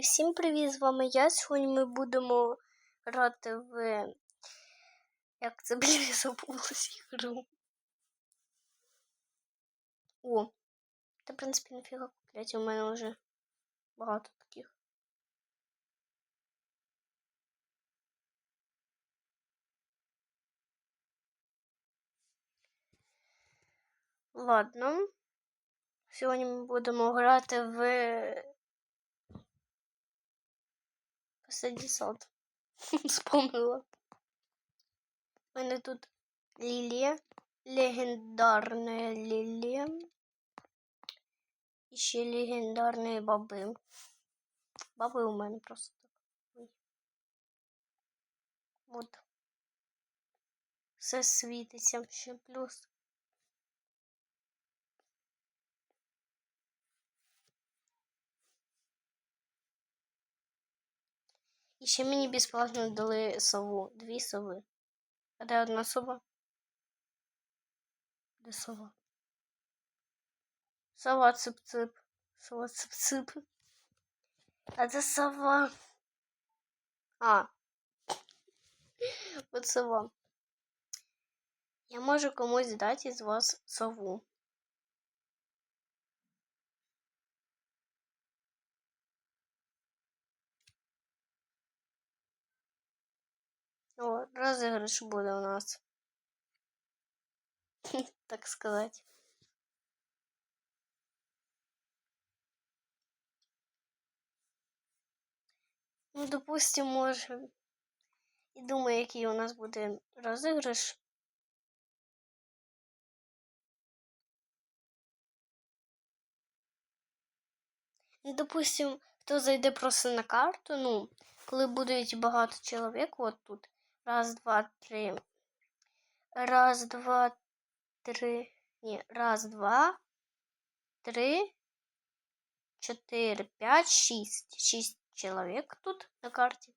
Всім привіт! З вами я. Сьогодні ми будемо грати в. Як це блін, забулась ігру. О, та в принципі нафіга купляти, у мене вже багато таких. Ладно. Сьогодні ми будемо грати в Посаді сад. Вспомнила. У мене тут лілія. Легендарна лілія. І ще легендарні баби. Баби у мене просто так. От. Все світиться ще плюс. І ще мені безплатно дали сову. Дві сови. А де одна сова? Де сова? Сова цып-цып. Сова цып-цып. А це сова. А. От сова. Я можу комусь дати із вас сову. О, розіграш буде у нас. так сказать. Ну, допустим, може. І думаю, який у нас буде розіграш. Ну, допустим, хто зайде просто на карту, ну, коли будуть багато чоловік, от тут. Раз, два, три. Раз, два, три. Ні, раз, два, три, чотири, п'ять, шість. Шість чоловік тут на карті.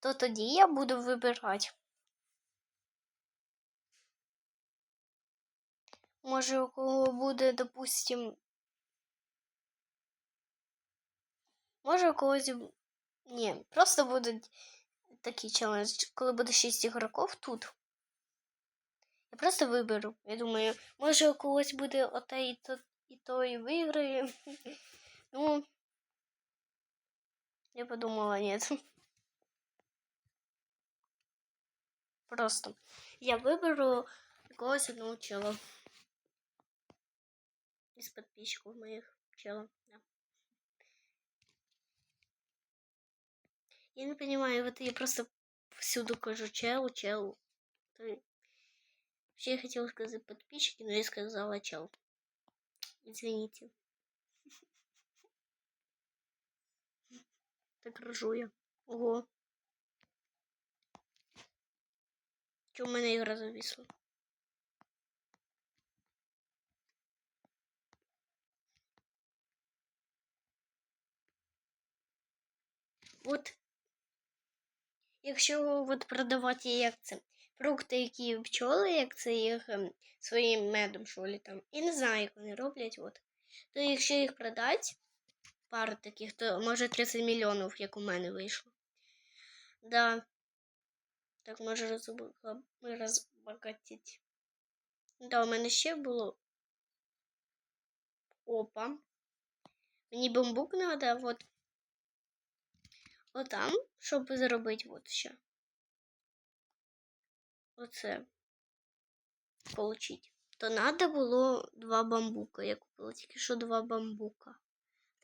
То тоді я буду вибирати. Може, у кого буде, допустим. Може, у когось. Ні, просто будуть такий челендж, коли буде 6 ігроків тут. Я просто виберу. Я думаю, може у когось буде оте і то і, то, і виграє. Ну, я подумала, нет. Просто я виберу якогось одного чела. Из подписчиков моих чела. Да. Я не понимаю, вот я просто всюду кажу чел, чел. Вообще я хотела сказать подписчики, но я сказала чел. Извините. Так ржу я. Ого. Чому в мене ігра зависла? От, якщо от продавати як це, фрукти, які пчоли, як це їх ем, своїм медом, що ли там. І не знаю, як вони роблять. От. То якщо їх продати, пару таких, то може 30 мільйонів, як у мене вийшло. Да. Так може розбагатити. Да, у мене ще було. Опа. Мені бамбук треба, от. Отам, щоб зробити от ще. Оце получить. То треба було два бамбука. Я купила тільки що два бамбука.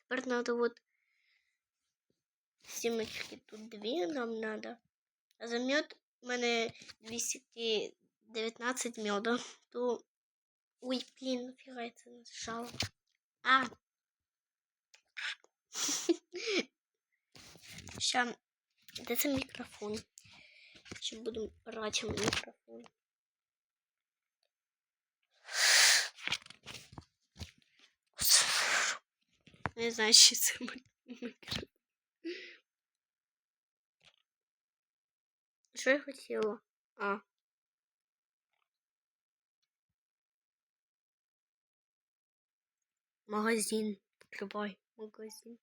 Тепер треба от сімочки тут дві нам треба. А за мед у мене 219 меда. То... Ой, блін, нафіга я це нажала. А! Ща, де це мікрофон? Ще будемо брати мікрофон. Не знаю, що це мікрофон. Що я хотіла? А. Магазин. Открывай магазин.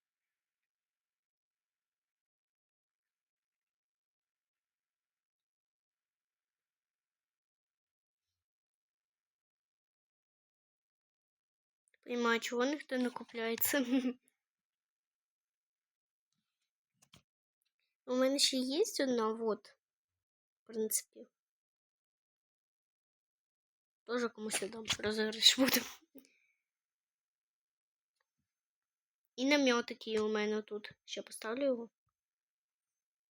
Понимаю, чого ніхто не купляється. У мене ще є одна, вот, в принципі. Тоже комусь дам розіграш буде. І намет у мене тут. Ще поставлю його.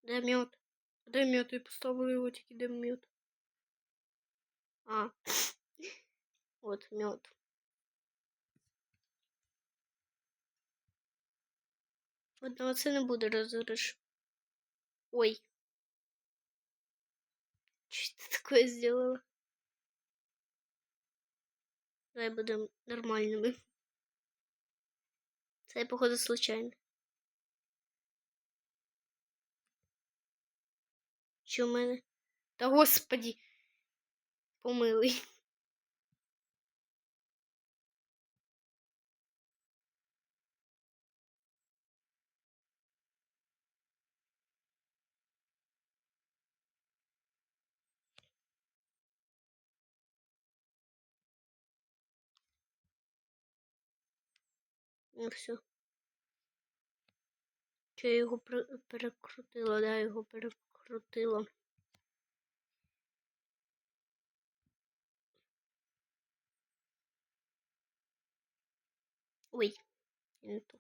Де мед? Де? Я поставила його тільки де. А. Вот мед. Одного це не буде розіграш. Ой. Что ты такое сделала? Давай будем нормальными. Це, походу, случайно. Що в мене? Та господи, помилуй. Все. Чи я його пер- перекрутила, да, його перекрутила. Ой, не то.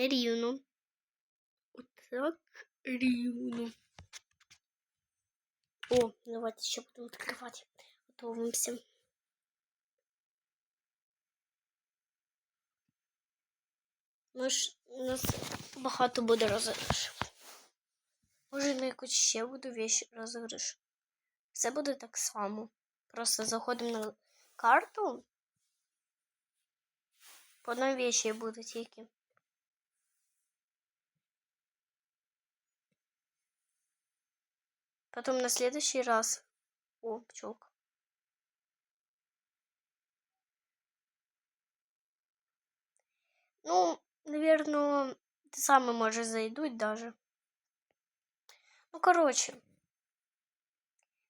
Нерівно. Отак рівно. О, давайте ще будемо відкривати. Готовимося. Ну ж, у нас багато буде розіграшів. Може, на якусь ще буде вещь розіграш. Все буде так само. Просто заходимо на карту. По одній вещі буде тільки. Потом на следующий раз. О, пчелка. Ну, наверное, ты сам можешь зайдуть даже. Ну, короче.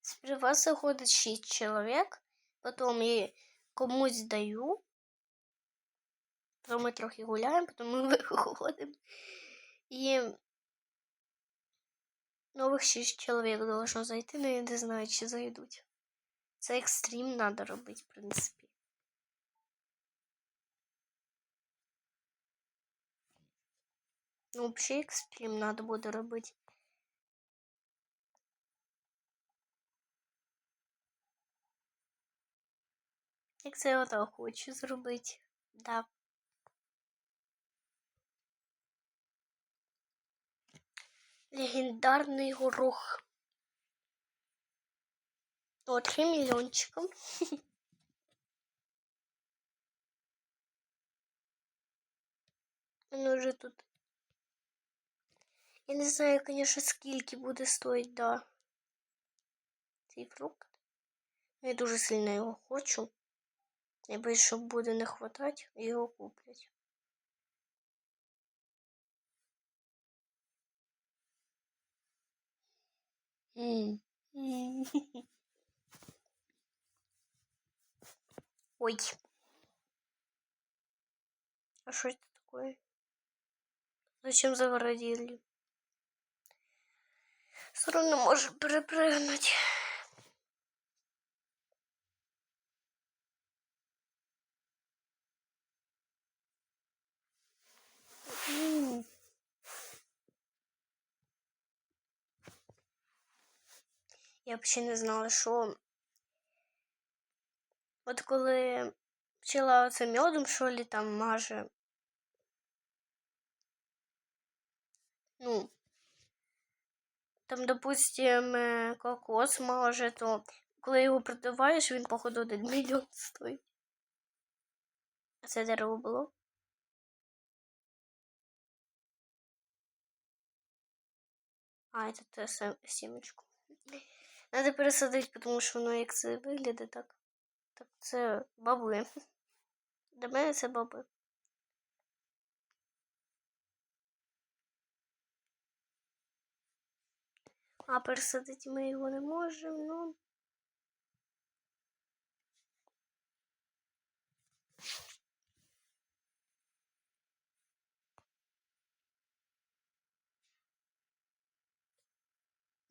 Сперва заходит 6 человек, потом я комусь даю. Потом ми трохи гуляємо, потім ми виходимо. І нових 6 чоловік должно зайти, але я не знаю, чи зайдуть. Це екстрім треба робити, в принципі. Ну, взагалі екстрім треба буде робити. Як це я хочу зробити. Да. Легендарний горох. О, 3 мільйончика. Ну вже тут. Я не знаю, конечно, скільки буде стоїть, да. Цей фрукт. Я дуже сильно його хочу. Я боюсь, що буде не хватати, і його куплять. Ой. А что это такое? Зачем загородили? Все равно можем перепрыгнуть. Я взагалі не знала, що от коли пчела оце медом, що ли, там маже. Ну, там, допустим, е, кокос маже, то коли його продаваєш, він, походу, один мільйон стоїть. А це дерево було? А, это сімечку. Надо пересадити, тому що воно як це виглядає так. Так це бабли. Для мене це баби. А пересадити ми його не можемо, ну.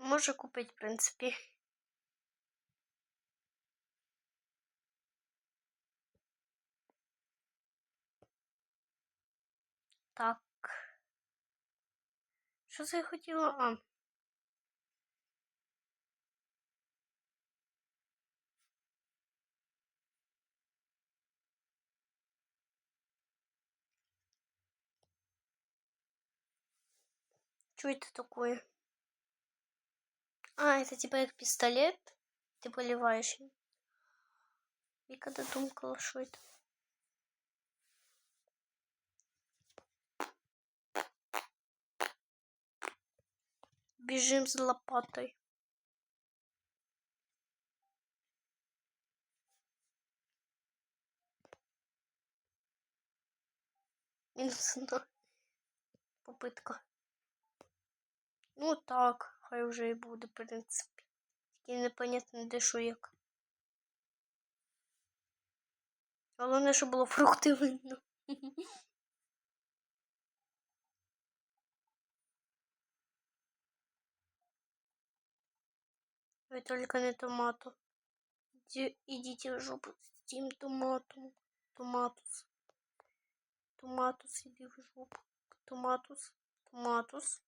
Може купити, в принципі. Так. Що це я хотіла? А. Что это такое? А, это типа как пистолет. Ты поливаешь. им. И когда думала, что это. Бежим с лопатой. Минус одна попытка. Ну так, хай вже і буде, в принципі. Тільки непонятно, де що як. Головне, щоб було фрукти видно. Ой, только не томату. Идите в жопу с этим томатом. Томатус. Томатус, иди в жопу. Томатус. Томатус.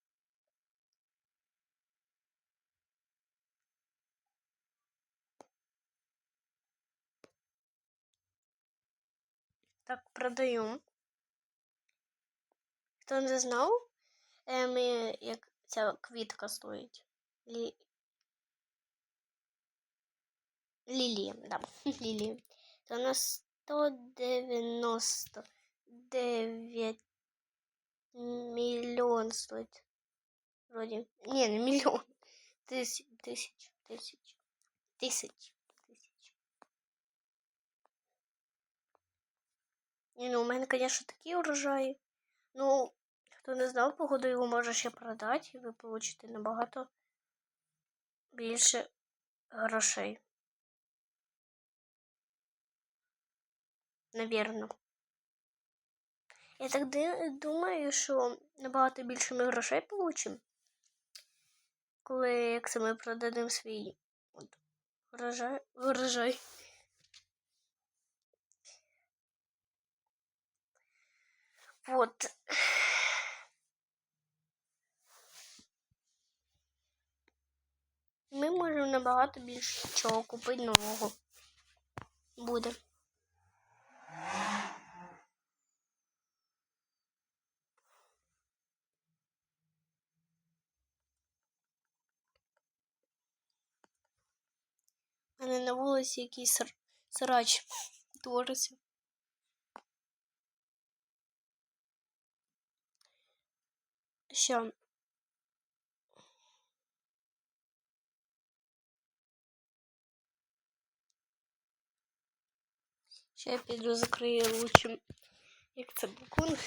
Так, продаємо. Хто не знав, е, ми, як ця квітка стоїть. Лі... Лілія, да, лілія. То на 199 мільйон стоїть. Вроді. Ні, не мільйон. Тисяч, тисяч, тисяч, тисяч, тисяч. Ні, ну у мене, звісно, такі урожаї. Ну, хто не знав, погоду його може ще продати, і ви получите набагато більше грошей. Навірно. Я так думаю, що набагато більше ми грошей получимо, коли як це ми продадимо свій от, врожай. врожай. Вот. Ми можемо набагато більше чого купити нового. Буде. У мене на вулиці якийсь ср... срач твориться. Що? Ще я піду закрию лучше, як це балкон.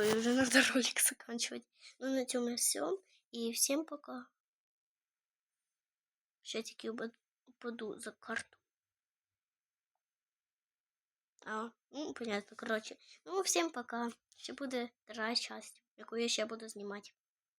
Ой, уже надо ролик заканчивать. Ну, на этом все. И всем пока. Сейчас таки упаду за карту. А, ну, понятно, короче. Ну, всем пока. Ще буде друга часть, яку я ще буду знімати.